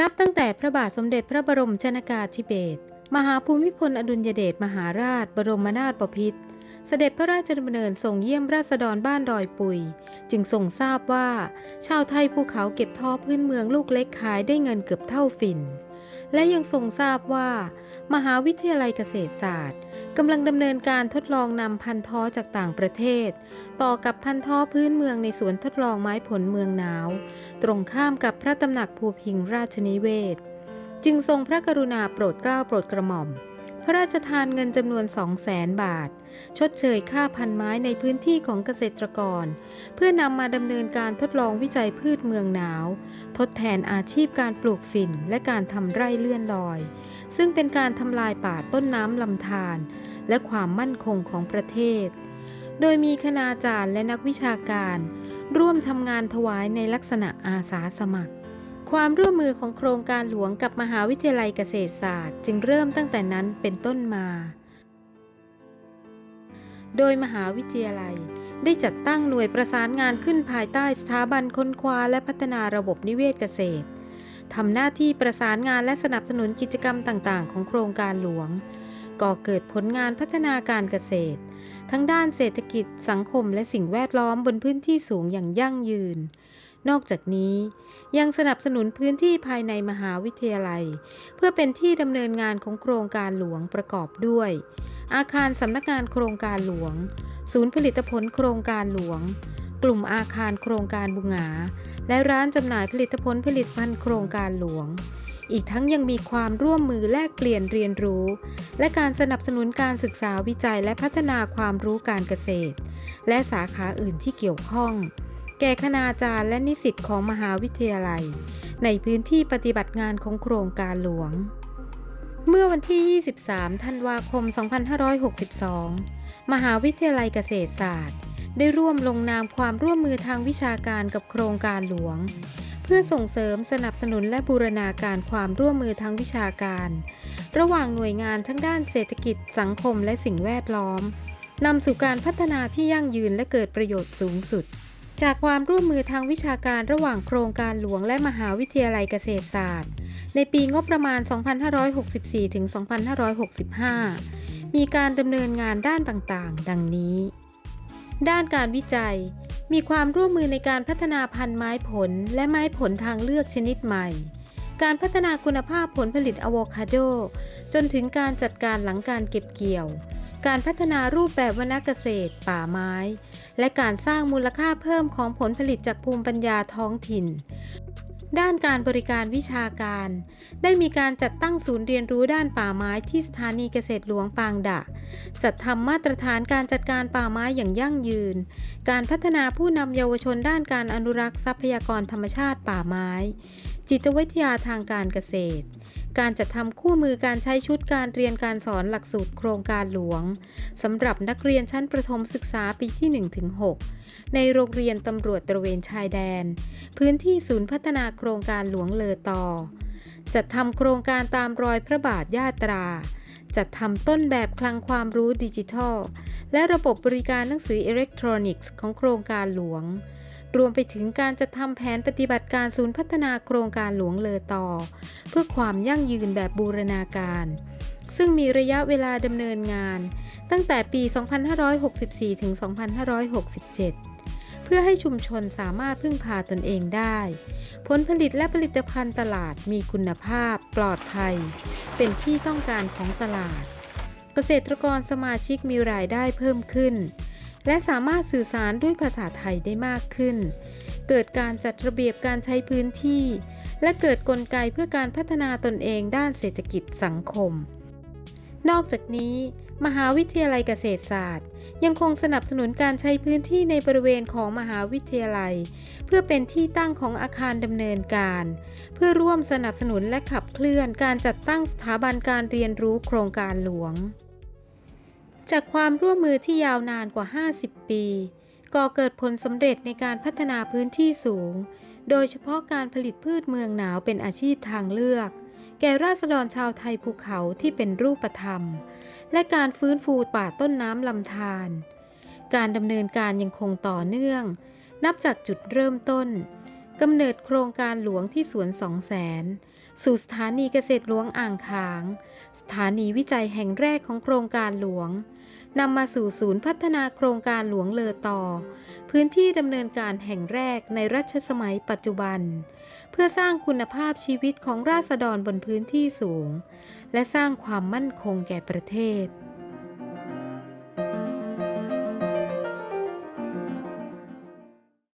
นับตั้งแต่พระบาทสมเด็จพระบรมชนากาธิเบศรมหาภูมิพลอดุลยเดชมหาราช บรมนาถบพิตรเสด็จพระราชดำเนินส่งเยี่ยมราษฎรบ้านดอยปุย จึงทรงทราบว่า ชาวไทยภูเขาเก็บท่อพื้นเมืองลูกเล็กขายได้เงินเกือบเท่าฝิ่น และยังทรงทราบว่า มหาวิทยาลัยเกษตรศาสตร์ กำลังดำเนินการทดลองนำพันธุ์ท้อจากต่างประเทศ ต่อกับพันธุ์ท้อพื้นเมืองในสวนทดลองไม้ผลเมืองหนาว ตรงข้ามกับพระตำหนักภูพิงราชนิเวศ จึงทรงพระกรุณาโปรดเกล้าโปรดกระหม่อม พระราชทานเงินจำนวน 2 0 0แสนบาท ชดเชยค่าพันไม้ในพื้นที่ของเกษตรกร เพื่อนำมาดำเนินการทดลองวิจัยพืชเมืองหนาว ทดแทนอาชีพการปลูกฝิ่นและการทำไร่เลื่อนลอย ซึ่งเป็นการทำลายป่าต้นน้ำลำธารและความมั่นคงของประเทศ โดยมีคณาจารย์และนักวิชาการ ร่วมทำงานถวายในลักษณะอาสาสมัคร ความร่วมมือของโครงการหลวงกับมหาวิทยาลัยเกษตรศาสตร์จึงเริ่มตั้งแต่นั้นเป็นต้นมา โดยมหาวิทยาลัยได้จัดตั้งหน่วยประสานงานขึ้นภายใต้สถาบันค้นคว้าและพัฒนาระบบนิเวศเกษตรทำหน้าที่ประสานงานและสนับสนุนกิจกรรมต่างๆ ของโครงการหลวง ก่อเกิดผลงานพัฒนาการเกษตร ทั้งด้านเศรษฐกิจสังคมและสิ่งแวดล้อมบนพื้นที่สูงอย่างยั่งยืน นอกจากนี้ยังสนับสนุนพื้นที่ภายในมหาวิทยาลัย เพื่อเป็นที่ดำเนินงานของโครงการหลวงประกอบด้วย อาคารสำนักงานโครงการหลวง ศูนย์ผลิตผลโครงการหลวง กลุ่มอาคารโครงการบุงหาและร้านจำหน่ายผลิตผลผลิตภัณฑ์โครงการหลวง อีกทั้งยังมีความร่วมมือแลกเปลี่ยนเรียนรู้ และการสนับสนุนการศึกษาวิจัยและพัฒนาความรู้การเกษตร และสาขาอื่นที่เกี่ยวข้อง แก่คณาจารย์และนิสิตของมหาวิทยาลัย ในพื้นที่ปฏิบัติงานของโครงการหลวง เมื่อวันที่ 23 ธันวาคม 2562 มหาวิทยาลัยเกษตรศาสตร์ ได้ร่วมลงนามความร่วมมือทางวิชาการกับโครงการหลวงเพื่อส่งเสริมสนับสนุนและบูรณาการความร่วมมือทางวิชาการ ระหว่างหน่วยงานทั้งด้านเศรษฐกิจสังคมและสิ่งแวดล้อมนำสู่การพัฒนาที่ยั่งยืนและเกิดประโยชน์สูงสุด จากความร่วมมือทางวิชาการระหว่างโครงการหลวงและมหาวิทยาลัยเกษตรศาสตร์ ในปีงบประมาณ 2564 ถึง 2565 มีการดำเนินงานด้านต่างๆ ดังนี้ ด้านการวิจัย มีความร่วมมือในการพัฒนาพันธุ์ไม้ผลและไม้ผลทางเลือกชนิดใหม่ การพัฒนาคุณภาพผลผลิตอะโวคาโด จนถึงการจัดการหลังการเก็บเกี่ยว การพัฒนารูปแบบวณเกษตร ป่าไม้ และการสร้างมูลค่าเพิ่มของผลผลิตจากภูมิปัญญาท้องถิ่น ด้านการบริการวิชาการ ได้มีการจัดตั้งศูนย์เรียนรู้ด้านป่าไม้ที่สถานีเกษตรหลวงปางดะ จัดทำมาตรฐานการจัดการป่าไม้อย่างยั่งยืน การพัฒนาผู้นำเยาวชนด้านการอนุรักษ์ทรัพยากรธรรมชาติป่าไม้ จิตวิทยาทางการเกษตร การจัดทำคู่มือการใช้ชุดการเรียนการสอนหลักสูตรโครงการหลวงสำหรับนักเรียนชั้นประถมศึกษาปีที่ 1-6 ในโรงเรียนตำรวจตระเวนชายแดน พื้นที่ศูนย์พัฒนาโครงการหลวงเลอตอจัดทำโครงการตามรอยพระบาทญาตรา จัดทำต้นแบบคลังความรู้ดิจิทัล และระบบบริการหนังสืออิเล็กทรอนิกส์ของโครงการหลวง รวมไปถึงการจัดทำแผนปฏิบัติการศูนย์พัฒนาโครงการหลวงเลอต่อ เพื่อความยั่งยืนแบบบูรณาการ ซึ่งมีระยะเวลาดำเนินงาน ตั้งแต่ปี 2564 ถึง 2567 เพื่อให้ชุมชนสามารถพึ่งพาตนเองได้ ผลผลิตและผลิตภัณฑ์ตลาดมีคุณภาพ ปลอดภัย เป็นที่ต้องการของตลาด เกษตรกรสมาชิกมีรายได้เพิ่มขึ้น และสามารถสื่อสารด้วยภาษาไทยได้มากขึ้น เกิดการจัดระเบียบการใช้พื้นที่ และเกิดกลไกเพื่อการพัฒนาตนเองด้านเศรษฐกิจสังคม นอกจากนี้ มหาวิทยาลัยเกษตรศาสตร์ ยังคงสนับสนุนการใช้พื้นที่ในบริเวณของมหาวิทยาลัย เพื่อเป็นที่ตั้งของอาคารดำเนินการ เพื่อร่วมสนับสนุนและขับเคลื่อนการจัดตั้งสถาบันการเรียนรู้โครงการหลวง จากความร่วมมือที่ยาวนานกว่า 50 ปี ก่อเกิดผลสำเร็จในการพัฒนาพื้นที่สูง โดยเฉพาะการผลิตพืชเมืองหนาวเป็นอาชีพทางเลือก แก่ราษฎรชาวไทยภูเขาที่เป็นรูปธรรม และการฟื้นฟูป่าต้นน้ำลำธารการดำเนินการยังคงต่อเนื่อง นับจากจุดเริ่มต้นกำเนิดโครงการหลวงที่สวนสองแสน สู่สถานีเกษตรหลวงอ่างขาง สถานีวิจัยแห่งแรกของโครงการหลวงนำมาสู่ศูนย์พัฒนาโครงการหลวงเลอต่อ พื้นที่ดำเนินการแห่งแรกในรัชสมัยปัจจุบัน เพื่อสร้างคุณภาพชีวิตของราษฎรบนพื้นที่สูง และสร้างความมั่นคงแก่ประเทศ